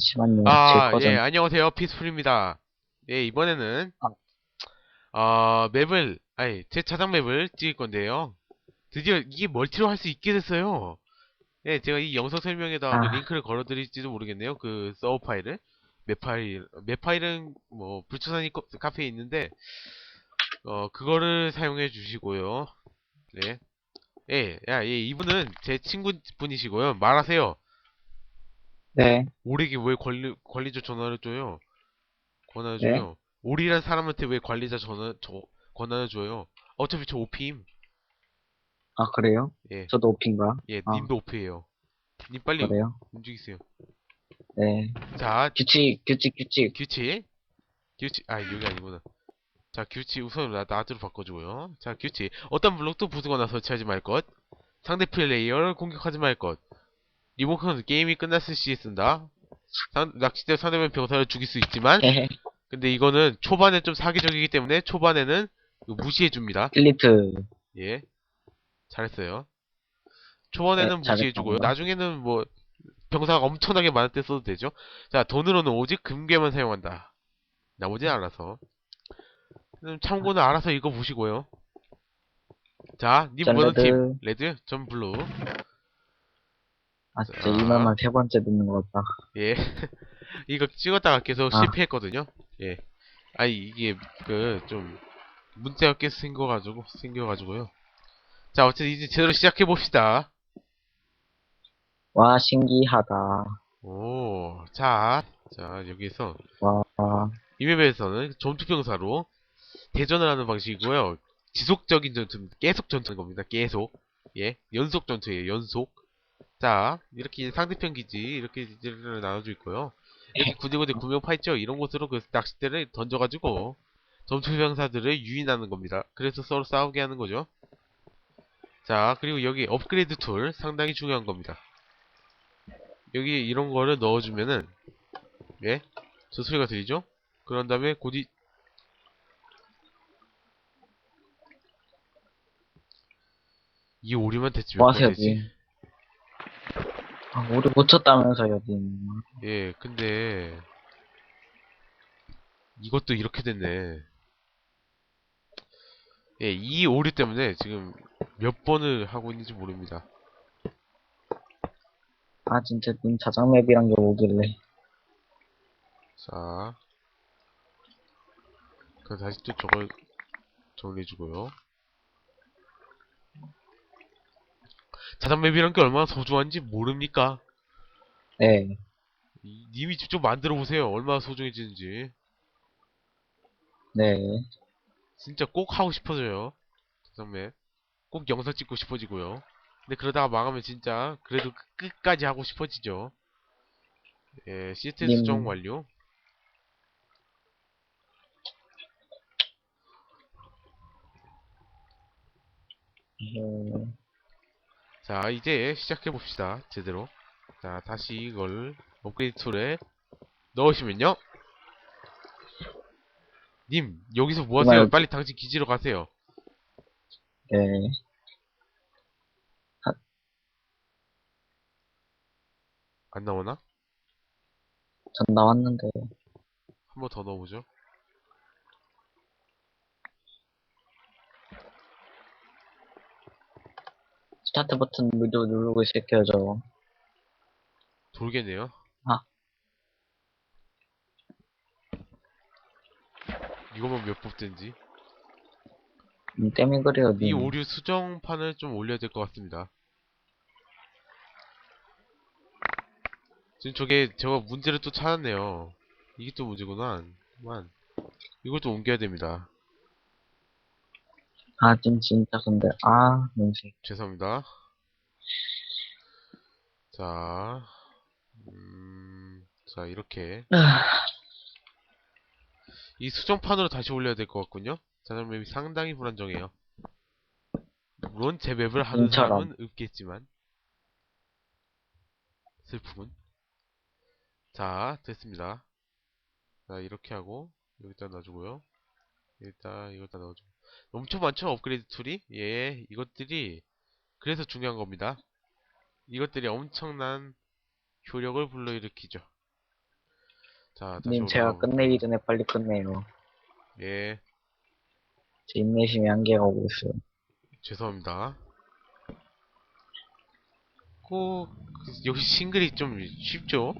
잠시만요. 아. 예, 안녕하세요. 피스풀입니다. 예, 이번에는, 아. 어, 맵을, 아니, 제 차장 맵을 찍을 건데요. 드디어 이게 멀티로 할 수 있게 됐어요. 예, 제가 이 영상 설명에다 아. 그 링크를 걸어드릴지도 모르겠네요. 그 서버 파일을. 맵 파일, 맵 파일은 뭐, 불초산이 거- 카페에 있는데, 어, 그거를 사용해 주시고요. 네. 예, 야, 예, 이분은 제 친구분이시고요. 말하세요. 네. 오리에게 왜 관리, 관리자 전화를 줘요? 권한을 네? 줘요? 오리란 사람한테 왜 관리자 전화, 저, 권한을 줘요? 어차피 저 오피임. 아, 그래요? 예, 저도 오핀가? 예, 아. 님도 오피예요. 님 빨리 그래요? 움직이세요. 네. 자, 규칙, 규칙, 규칙. 규칙. 규칙, 아, 여기 아니구나. 자, 규칙 우선 나, 나드로 바꿔주고요. 자, 규칙. 어떤 블록도 부수거나 설치하지 말 것. 상대 플레이어를 공격하지 말 것. 리모컨은 게임이 끝났을 시에 쓴다. 상, 낚싯대 상대방 병사를 죽일 수 있지만, 헤헤. 근데 이거는 초반에 좀 사기적이기 때문에 초반에는 무시해줍니다. 필리트. 예. 잘했어요. 초반에는 네, 무시해주고요. 나중에는 뭐, 병사가 엄청나게 많을 때 써도 되죠. 자, 돈으로는 오직 금괴만 사용한다. 나머지는 알아서. 음, 참고는 알아서 읽어보시고요. 자, 님전 뭐는 팀? 레드? 전 블루. 아, 진짜 자. 이 말만 세 번째 듣는 것 같다. 예. 이거 찍었다가 계속 아. 실패했거든요. 예. 아니, 이게, 그, 좀, 문제가 계속 생겨가지고, 생겨가지고요. 자, 어쨌든 이제 제대로 시작해 봅시다. 와, 신기하다. 오, 자, 자, 여기서, 와, 와. 이 맵에서는 전투병사로 대전을 하는 방식이고요. 지속적인 전투, 계속 전투는 겁니다. 계속. 예. 연속 전투예요, 연속. 자, 이렇게 상대편 기지, 이렇게 기지를 나눠져 있고요. 이렇게 구대구대 구명파 있죠? 이런 곳으로 그 낚싯대를 던져가지고, 전투병사들을 유인하는 겁니다. 그래서 서로 싸우게 하는 거죠. 자, 그리고 여기 업그레이드 툴, 상당히 중요한 겁니다. 여기 이런 거를 넣어주면은, 예? 저 소리가 들리죠? 그런 다음에 곧이 이 오리만 대체 몇뭐번 되지? 여기? 아, 쳤다면서, 여기. 예, 근데 이것도 이렇게 됐네. 예, 이 오류 때문에 지금 몇 번을 하고 있는지 모릅니다. 아, 진짜 님 자장맵이란 게 오길래. 자, 그럼 다시 또 저걸 정리해주고요. 자장맵이란 게 얼마나 소중한지 모릅니까? 네. 이- 님이 직접 만들어 보세요. 얼마나 소중해지는지. 네. 진짜 꼭 하고 싶어져요. 자장맵. 꼭 영상 찍고 싶어지고요. 근데 그러다가 망하면 진짜 그래도 끝- 끝까지 하고 싶어지죠. 예, 시스템 님. 수정 완료. 네. 자, 이제 시작해 봅시다. 제대로. 자, 다시 이걸 업그레이드 툴에 넣으시면요. 님, 여기서 뭐 하세요? 그만. 빨리 당신 기지로 가세요. 네. 안 나오나? 전 나왔는데. 한 번 더 넣어보죠. 스타트 버튼 모두 누르고 있을게요, 저. 돌겠네요. 아. 이거만 몇 뽑든지. 님 때문에 그래요, 이 님. 오류 수정판을 좀 올려야 될 것 같습니다. 지금 저게 제가 문제를 또 찾았네요. 이게 또 문제구나. 만 이걸 또 옮겨야 됩니다. 아, 진, 진짜, 근데, 아, 냄새. 죄송합니다. 자, 음, 자 이렇게 아, 이 수정판으로 다시 올려야 될 것 같군요. 자장 맵이 상당히 불안정해요. 물론 제 맵을 하는. 사람은 없겠지만 슬픔은 자 됐습니다. 자 이렇게 하고 여기다 놔주고요. 일단 이것다 넣어주고 엄청 많죠 업그레이드 툴이? 예 이것들이 그래서 중요한 겁니다. 이것들이 엄청난 효력을 불러일으키죠. 자, 다시 님, 제가. 끝내기 전에 빨리 끝내요. 예, 제 인내심이 한계가 오고 있어요. 죄송합니다. 꼭, 역시 싱글이 좀 쉽죠?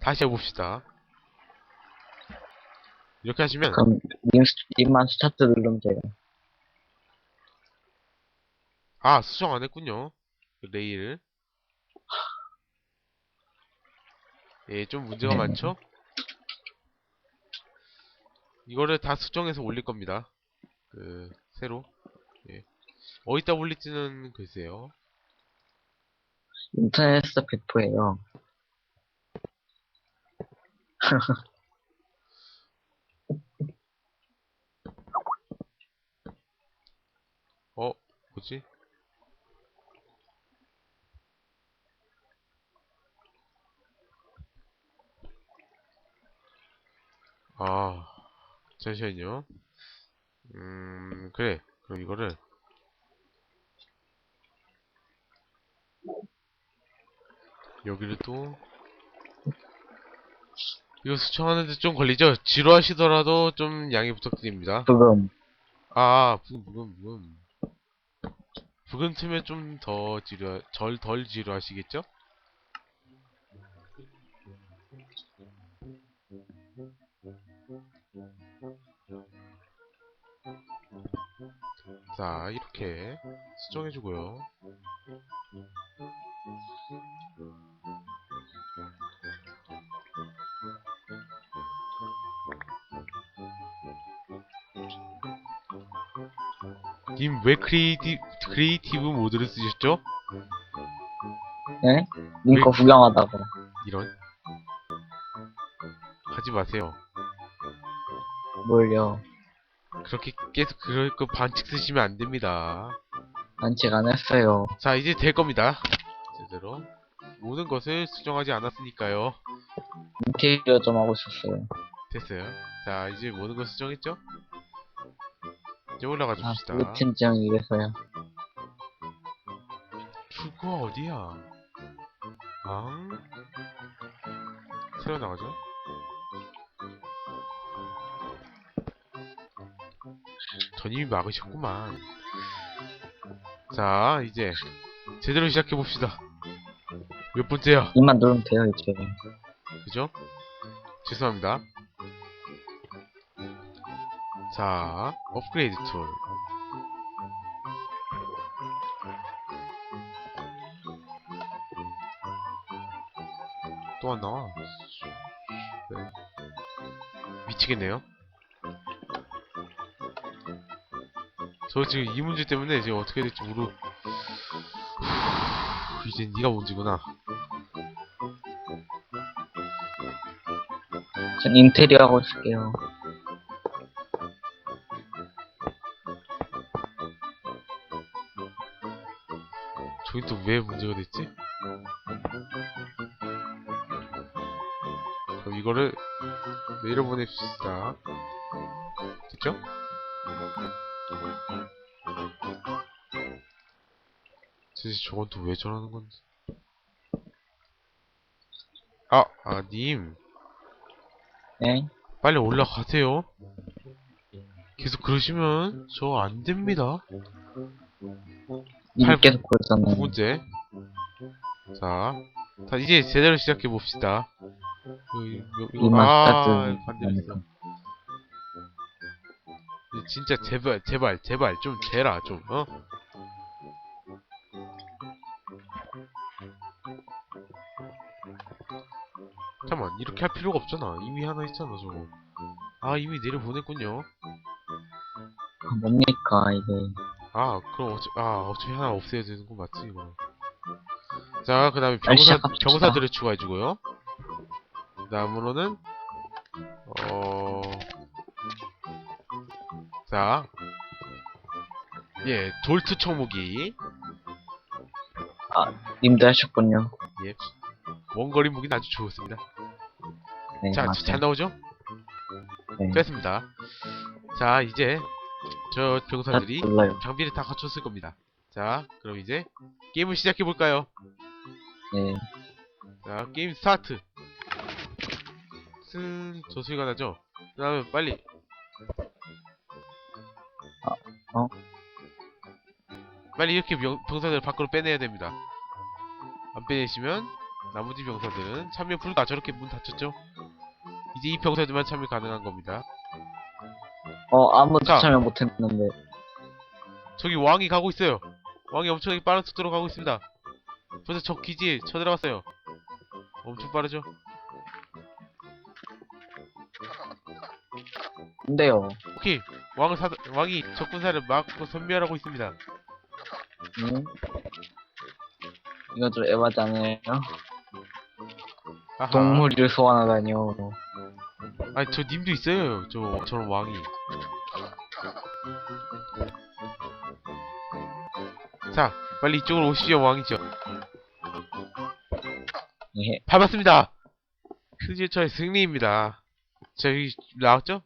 다시 해봅시다. 이렇게 하시면, 그럼, 님, 스- 님만 스타트 누르면 돼요. 아, 수정 안 했군요. 그 레이를. 예, 좀 문제가 네. 많죠? 이거를 다 수정해서 올릴 겁니다. 그, 새로. 예. 어디다 올릴지는 글쎄요. 인터넷에서 배포해요. 어, 뭐지? 아, 잠시만요. 음, 그래. 그럼 이거를 여기를 또 이거 수정하는데 좀 걸리죠? 지루하시더라도 좀 양해 부탁드립니다. 부금. 아, 부금, 부금, 부금. 부금 틀면 좀더 지루, 절, 덜 지루하시겠죠? 자, 이렇게 수정해주고요. 님, 왜 크리에이티, 크리에이티브 모드를 쓰셨죠? 네? 님거 구경하다가. 이런. 하지 마세요. 뭘요? 그렇게 계속 그럴 거 반칙 쓰시면 안 됩니다. 반칙 안 했어요. 자, 이제 될 겁니다. 제대로. 모든 것을 수정하지 않았으니까요. 인테리어 좀 하고 있었어요. 됐어요. 자, 이제 모든 걸 수정했죠? 이제 올라가 아, 줍시다. 루틴장 이래서요. 출구가 어디야? 아? 새로 나가죠? 전임이 막으셨구만. 자, 이제 제대로 시작해 봅시다. 몇 번째야? 님만 누르면 돼요, 이제. 그죠? 죄송합니다. 자, 업그레이드 툴. 또 안 나와? 네. 미치겠네요. 저 지금 이 문제 때문에 지금 어떻게 될지 모르. 후, 이제 네가 문제구나. 전 인테리어 하고 있을게요. 저기 또왜 문제가 됐지? 그럼 이거를 내려보냅시다. 됐죠? 도대체 저건 또 왜 저러는 건지. 아, 아, 님. 네? 빨리 올라가세요. 계속 그러시면 저 안 됩니다. 님 팔- 계속. 두 번째. 자, 자 이제 제대로 시작해 봅시다. 아, 스타트. 반대로 했어. 이제 진짜 제발, 제발, 제발 좀 되라 좀, 어? 잠깐만, 이렇게 할 필요가 없잖아. 이미 하나 있잖아, 저거. 아, 이미 내려보냈군요. 아, 뭡니까, 이게. 아, 그럼 어차, 아, 어차피 하나 없애야 되는 거 맞지, 이거. 자, 그 다음에 빨리 병사. 병사들을 추가해주고요. 그 다음으로는, 어, 자, 예, 돌투 청무기, 님도 하셨군요. 예, 원거리 무기는 아주 좋습니다. 네, 자, 맞아요. 잘 나오죠? 네. 됐습니다. 자, 이제, 저 병사들이 눌러요. 장비를 다 갖췄을 겁니다. 자, 그럼 이제, 게임을 시작해 볼까요? 네. 자, 게임 스타트. 쓴 저수리가 나죠? 그 다음에 빨리. 아, 어? 빨리 이렇게 명, 병사들을 밖으로 빼내야 됩니다. 안 빼내시면 나머지 병사들은 참여 불가 저렇게 문 닫혔죠? 이제 이 병사들만 참여 가능한 겁니다. 어, 아무도 자. 참여 못했는데. 저기 왕이 가고 있어요. 왕이 엄청나게 빠른 속도로 가고 있습니다. 벌써 적 기지에 쳐들어갔어요. 엄청 빠르죠? 근데요, 오케이. 왕을 사, 왕이 적군사를 막고 선멸하고 있습니다. 응? 이건 좀 에바지 않아요? 아하. 동물을 소환하다니요. 아니, 저 님도 있어요. 저, 저런 왕이. 자, 빨리 이쪽으로 오시죠, 왕이죠. 예. 밟았습니다! 저의 승리입니다. 저기, 나왔죠?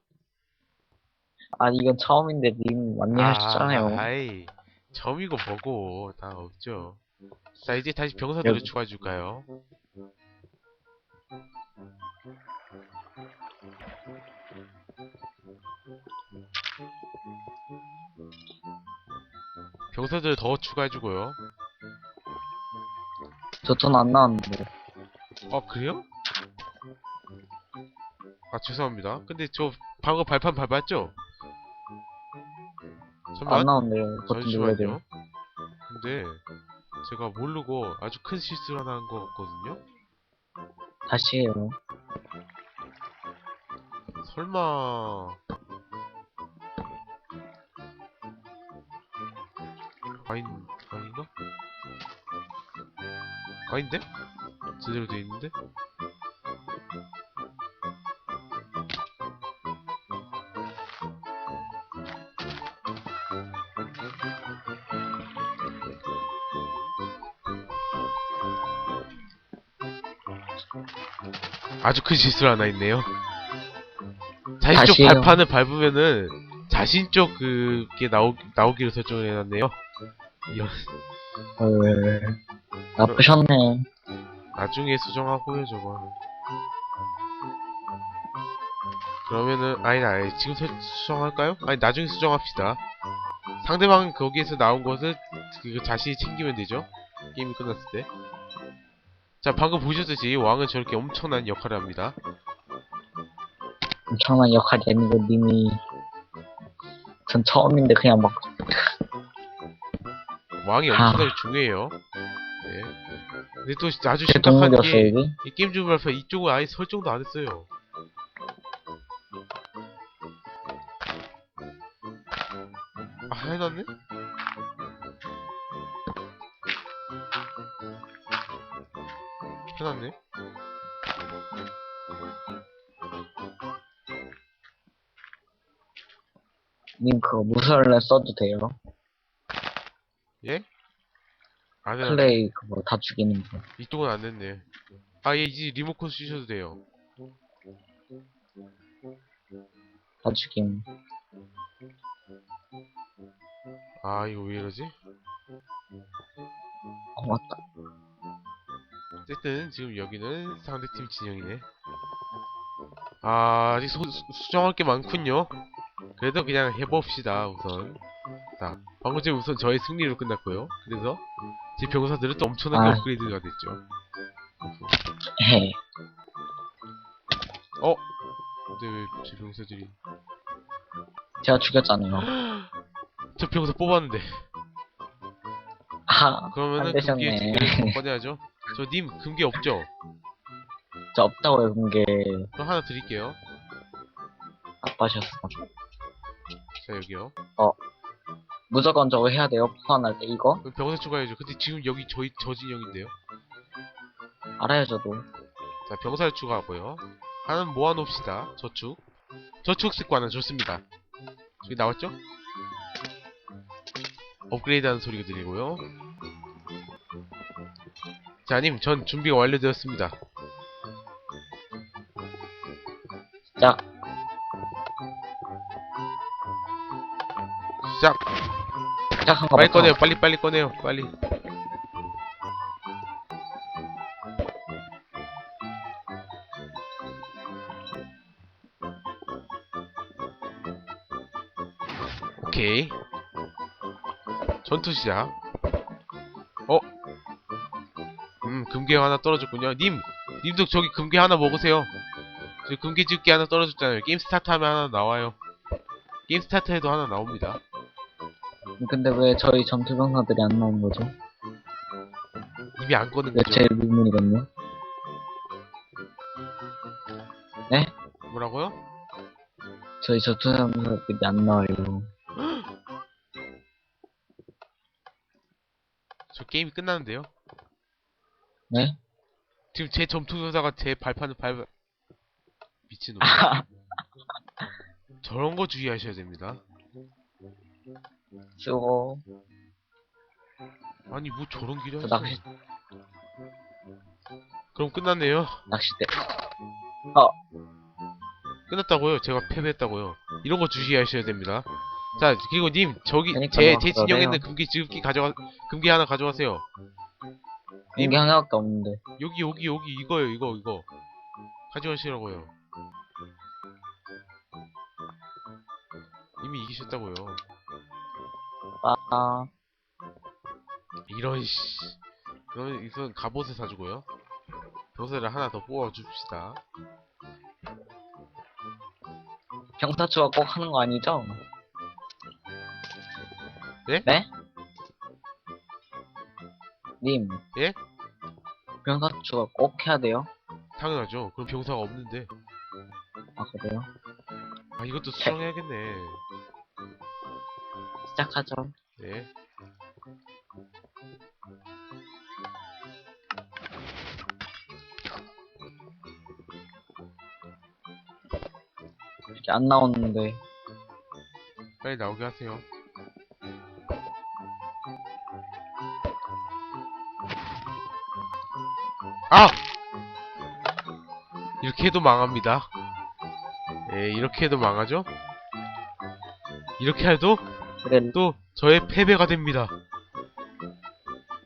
아니, 이건 처음인데 님 완리하셨잖아요. 아이, 점이고 뭐고, 다 없죠. 자, 이제 다시 병사들을 여기- 추가해 줄까요? 병사들 더 추가해주고요. 저 돈 안 나왔는데. 어, 그래요? 아, 죄송합니다. 근데 저 방금 발판 밟았죠? 안 잠깐만, 나온대요. 버튼 눌러야 돼요. 잠시만요. 근데 제가 모르고 아주 큰 실수를 하나 한것 같거든요? 다시 해요. 설마... 아닌, 아닌가? 아닌데? 제대로 돼 있는데? 아주 큰 실수를 하나 있네요. 자신 쪽. 발판을 밟으면은 자신 쪽 그게 나오, 나오기로 설정을 해놨네요. 이런, 헐. 나쁘셨네. 나중에 수정하고요, 저거. 그러면은, 아니, 아니, 지금 설- 수정할까요? 아니, 나중에 수정합시다. 상대방 거기에서 나온 것을 그 자신이 챙기면 되죠? 게임이 끝났을 때. 자, 방금 보셨듯이 왕은 저렇게 엄청난 역할을 합니다. 엄청난 역할이 아니고 님이 전 처음인데 그냥 막 왕이 아. 엄청나게 중요해요. 네. 근데 또 아주 제 심각한 게, 이게? 이 게임 중 발표 이쪽은 아예 설정도 안 했어요. 아, 해놨네? 해놨네? 님 그거 무설레 써도 돼요? 예? 안 해놨네. 플레이 그거 다 죽이는 거. 이쪽은 안 됐네. 아, 예, 이제 리모컨 쓰셔도 돼요. 다 죽임. 아, 이거 왜 이러지? 어 맞다. 어쨌든 지금 여기는 상대팀 진영이네. 아, 아직 소- 수- 수정할 게 많군요. 그래도 그냥 해봅시다 우선. 자, 방금 전에 우선 저의 승리로 끝났고요. 그래서 제 병사들은 또 엄청나게 아. 업그레이드가 됐죠. 헤. 근데 왜 제 병사들이 제가 죽였잖아요. 저 병사 뽑았는데 아, 그러면은 되셨네. 두개를 꺼내야죠. 저 님 금기 없죠? 저 없다고요 그게 그럼 하나 드릴게요. 나빠셨어. 자 여기요. 무조건 저거 해야 돼요. 소환할 때 이거 그럼 병사 추가해야죠. 근데 지금 여기 저희 저 진영인데요. 알아요 저도. 자, 병사를 추가하고요. 하나는 모아놓읍시다. 저축. 저축 습관은 좋습니다. 저기 나왔죠? 업그레이드 하는 소리가 들리고요. 자, 님, 전 준비가 완료되었습니다. 자, 시작! 딱한 거. 빨리 꺼내요. 빨리 빨리 꺼내요. 빨리. 오케이. 전투 시작. 어? 음, 금괴 하나 떨어졌군요. 님! 님도 저기 금괴 하나 먹으세요. 저 금괴 집게 하나 떨어졌잖아요. 게임 스타트 하면 하나 나와요. 게임 스타트 해도 하나 나옵니다. 근데 왜 저희 전투병사들이 안 나온 거죠? 이미 안왜 거죠. 제일 의문이거든요. 뭐라고요? 저희 전투병사들이 안 나와요. 저 게임이 끝나는데요? 네? 지금 제 점투사가 제 발판을 밟아 미친놈 저런 거 주의하셔야 됩니다 쓰고 아니 뭐 저런 길이 저 있어 낚시 그럼 끝났네요. 낚싯대. 끝났다고요? 제가 패배했다고요? 이런 거 주의하셔야 됩니다. 자 그리고 님 저기 그러니까 제뭐제 진영에 있는 그러네요. 금기 지급기 가져가 금기 하나 가져가세요. 이게 하나밖에 없는데. 여기 여기 여기 이거요 이거 이거. 가져가시라고요. 이미 이기셨다고요 아, 이런 씨. 이건 이건 갑옷을 사주고요. 도세를 하나 더 뽑아 줍시다. 병사추가 꼭 하는 거 아니죠? 네? 네? 님. 예? 병사추가 꼭 해야 돼요? 당연하죠. 그럼 병사가 없는데. 아, 그래요? 아 이것도 수정해야겠네. 시작하죠. 네. 이렇게 안 나오는데. 빨리 나오게 하세요. 아! 이렇게 해도 망합니다. 예, 이렇게 해도 망하죠? 이렇게 해도 그래, 또 저의 패배가 됩니다.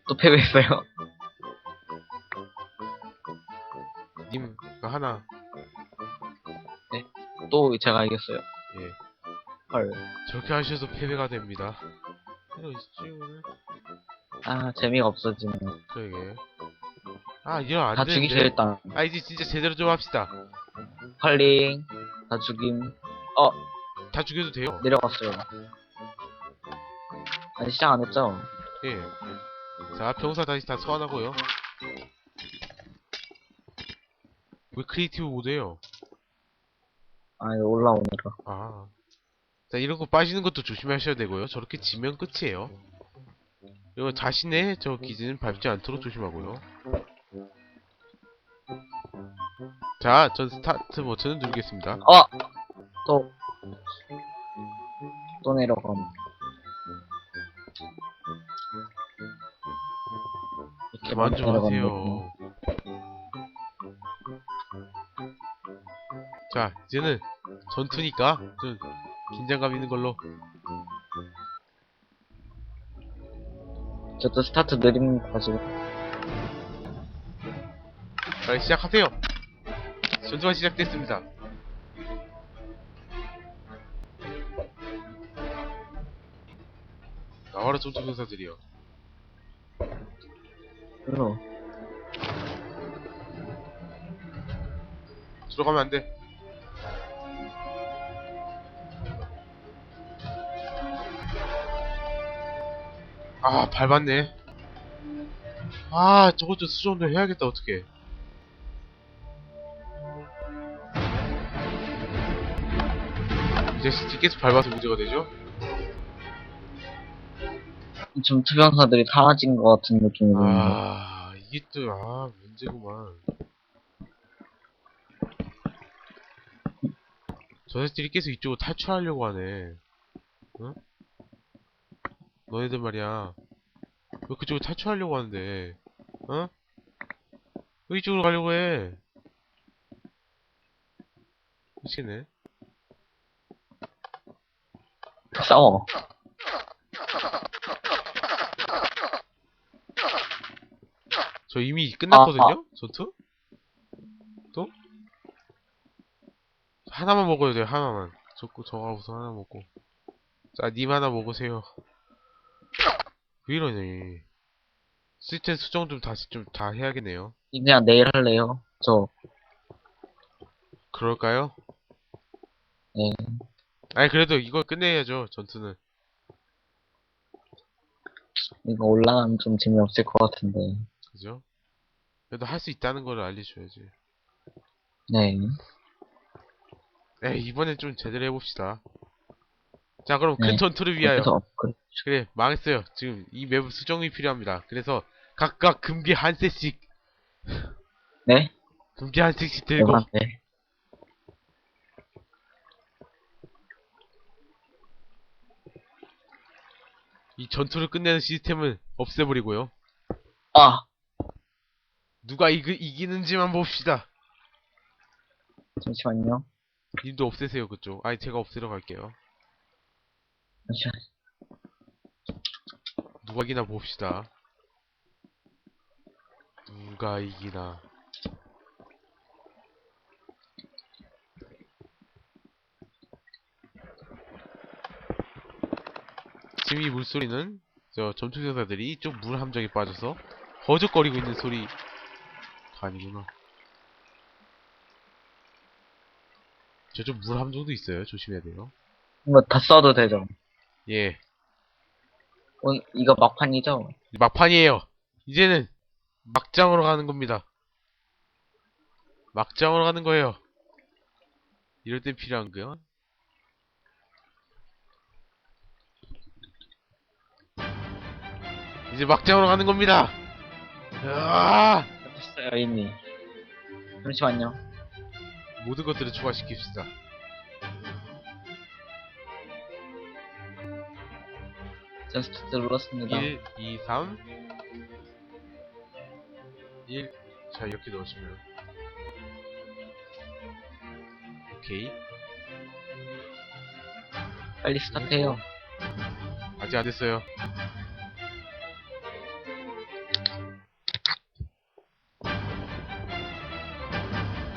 또 패배했어요. 님, 그 하나, 또 제가 이겼어요. 예, 헐. 저렇게 하셔도 패배가 됩니다. 이거 있지, 아, 재미가 없어지네. 그러게. 아, 이런 안다 되는데. 죽이죠, 일단. 아, 이제 진짜 제대로 좀 합시다. 컬링. 다 죽임. 다 죽여도 돼요. 내려갔어요. 아직 시작 안 했죠? 예. 자, 병사 다시 다 소환하고요. 왜 크리에이티브 모드예요? 아, 이거 올라오느라. 아. 자, 이런 거 빠지는 것도 조심하셔야 되고요. 저렇게 지면 끝이에요. 그리고 자신의 저 기준을 밟지 않도록 조심하고요. 자, 전 스타트 버튼을 누르겠습니다. 어! 또. 또 내려감. 이 그만 좀 하세요. 자, 이제는 전투니까 좀 긴장감 있는 걸로. 저도 스타트 느립니다, 지금. 빨리 시작하세요. 전투가 시작됐습니다. 나와라 전투병사들이요. 그래서, 들어가면 안 돼. 아, 밟았네. 아, 좀 수정도 해야겠다, 어떻게. 이제 스틱 계속 밟아서 문제가 되죠? 좀 투병사들이 사라진 것 같은 느낌이 드는데. 아, 이게 또, 아, 문제구만. 저 새끼들이 계속 이쪽으로 탈출하려고 하네. 응? 너네들 말이야. 왜 그쪽으로 탈출하려고 하는데? 어? 왜 이쪽으로 가려고 해? 미치네. 싸워. 저 이미 끝났거든요? 아, 전투? 또? 하나만 먹어야 돼요, 하나만. 저거, 저거 우선 하나 먹고. 자, 님 하나 먹으세요. 왜 이러니? 시스템 수정 좀 다시 좀 다 해야겠네요. 그냥 내일 할래요. 저, 그럴까요? 네. 아니, 그래도 이거 끝내야죠, 전투는. 이거 올라가면 좀 재미없을 것 같은데. 그죠? 그래도 할 수 있다는 걸 알려줘야지. 네. 에이, 이번엔 좀 제대로 해봅시다. 자, 그럼 큰 네. 전투를 위하여. 그래, 망했어요. 지금 이 맵 수정이 필요합니다. 그래서 각각 금괴 한 셋씩, 네? 금괴 한 셋씩 들고, 대박네. 이 전투를 끝내는 시스템을 없애버리고요. 아! 누가 이기, 이기는지만 봅시다. 잠시만요. 님도 없애세요, 그쪽. 아니, 제가 없애러 갈게요. 잠시만. 누가 이기나 봅시다. 누가 이기나. 지금 이 물소리는 저 전투병사들이 좀물 함정에 빠져서 허적거리고 있는 소리 가 아니구나. 저쪽 물 함정도 있어요. 조심해야 돼요. 이거 다 써도 되죠? 예. 어, 이거 막판이죠? 막판이에요. 이제는 막장으로 가는 겁니다. 막장으로 가는 거예요. 이럴 땐 필요한 거요. 이제 막장으로 가는 겁니다. 으아! 됐어요, 이미. 잠시만요. 모든 것들을 추가시킵시다. 전 스타트 눌렀습니다. 1, 2, 3. 1. 자, 이렇게 넣으시면. 오케이. 빨리 스타트해요. 아직 안 됐어요.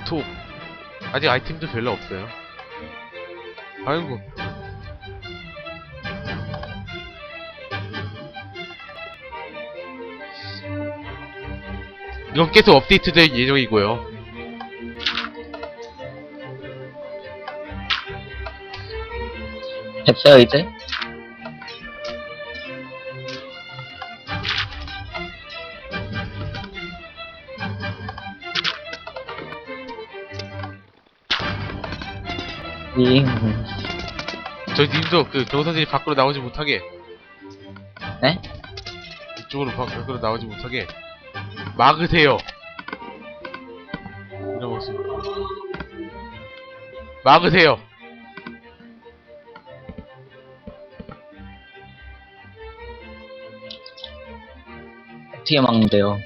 톡. 아직 아이템도 별로 없어요. 아이고. 이건 계속 업데이트 될 예정이고요. 됐어요, 이제? 잉. 저희 님도 그 경사들이 밖으로 나오지 못하게. 네? 이쪽으로 밖- 밖으로 나오지 못하게 막으세요. 이런 모습. 막으세요. 어떻게 막는데요?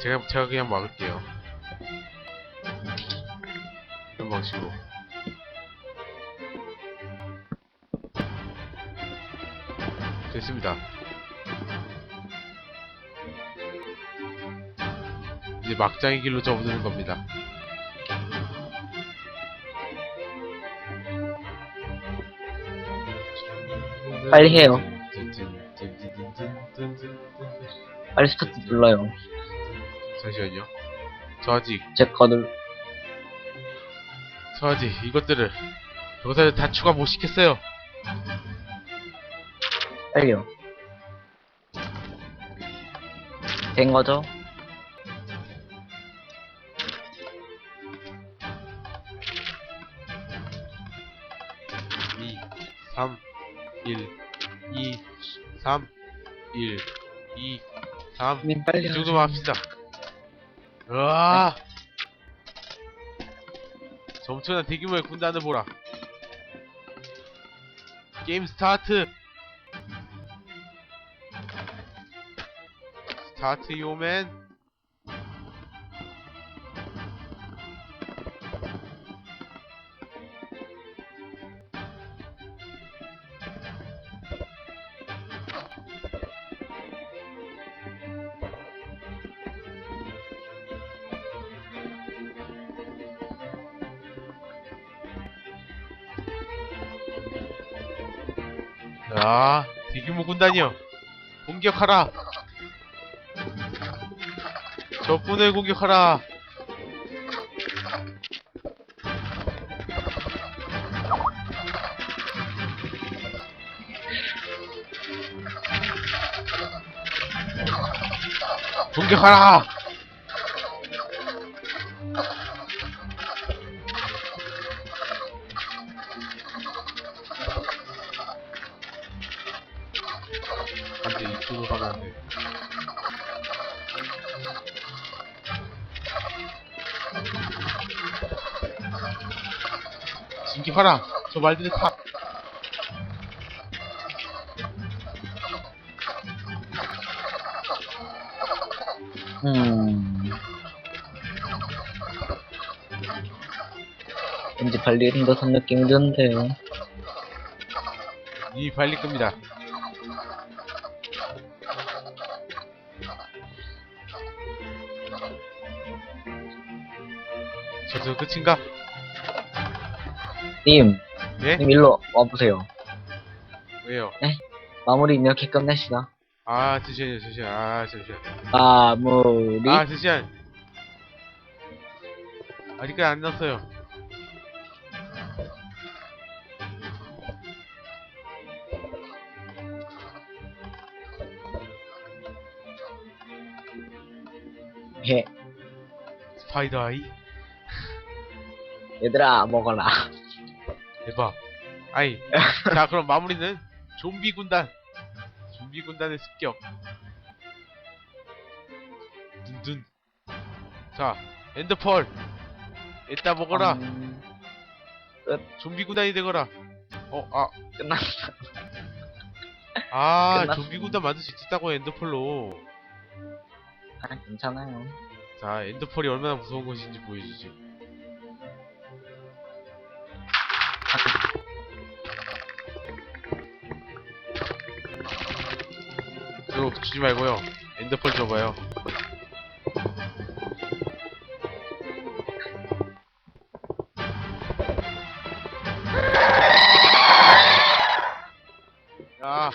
제가 제가 그냥 막을게요. 이런 방식으로. 됐습니다. 이제 막장의 길로 접어드는 겁니다. 빨리 해요. 빨리 스타트 눌러요. 잠시만요. 저 아직, 제 거를, 저 아직 이것들을 병사들 다 추가 못 시켰어요. 빨리요. 된 거죠? 2, 3, 1, 2, 3, 1, 2, 3. 님 빨리 이 정도만 합시다. 으아! 점천한 대규모의 군단을 보라. 게임 스타트! 다트 요맨 야, 아, 대규모 군단이요. 공격하라. 적군을 공격하라. 공격하라! 진격하라 저 말들의 탑 음. 왠지 발리는 듯한 느낌이 드는데. 이 발릴 겁니다 저저 끝인가? 님, 네? 님 일로 와보세요. 왜요? 마무리 이렇게 끝냅시다. 아 잠시만요 잠시만 아 잠시만 마무리. 아 잠시만 아직까지 안 났어요 해. 스파이더 아이 얘들아, 먹어라. 대박. 아이 자 그럼 마무리는 좀비 군단. 좀비 군단의 습격. 둔둔. 자 엔더펄. 이따 먹어라. 음, 좀비 군단이 되거라. 어 아. 끝났어. 아, 끝났어. 좀비 군단 만들 수 있다고 엔더펄로. 아, 괜찮아요. 자 엔더펄이 얼마나 무서운 것인지 보여주지 주지 말고요. 엔더펄 줘봐요. 야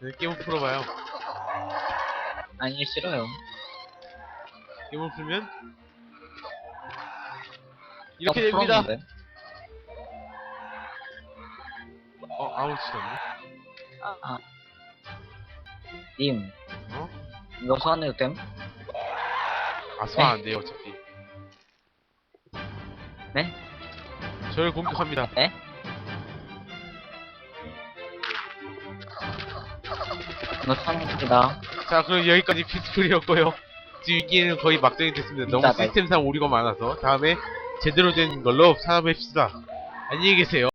네, 게임을 풀어봐요. 아니, 싫어요. 게임을 풀면? 이렇게 아, 됩니다. 풀었는데. 아무렇지도 않네 아. 님, 어? 이거 소환해도 됨? 아 소환 안 돼요 어차피. 네? 저를 공격합니다. 이거 소환합니다. 자 그럼 여기까지 피스풀이었고요. 지금 이 게임은 거의 막장이 됐습니다. 너무 진짜 시스템상 오류가 많아서 다음에 제대로 된 걸로 찾아뵙시다. 안녕히 계세요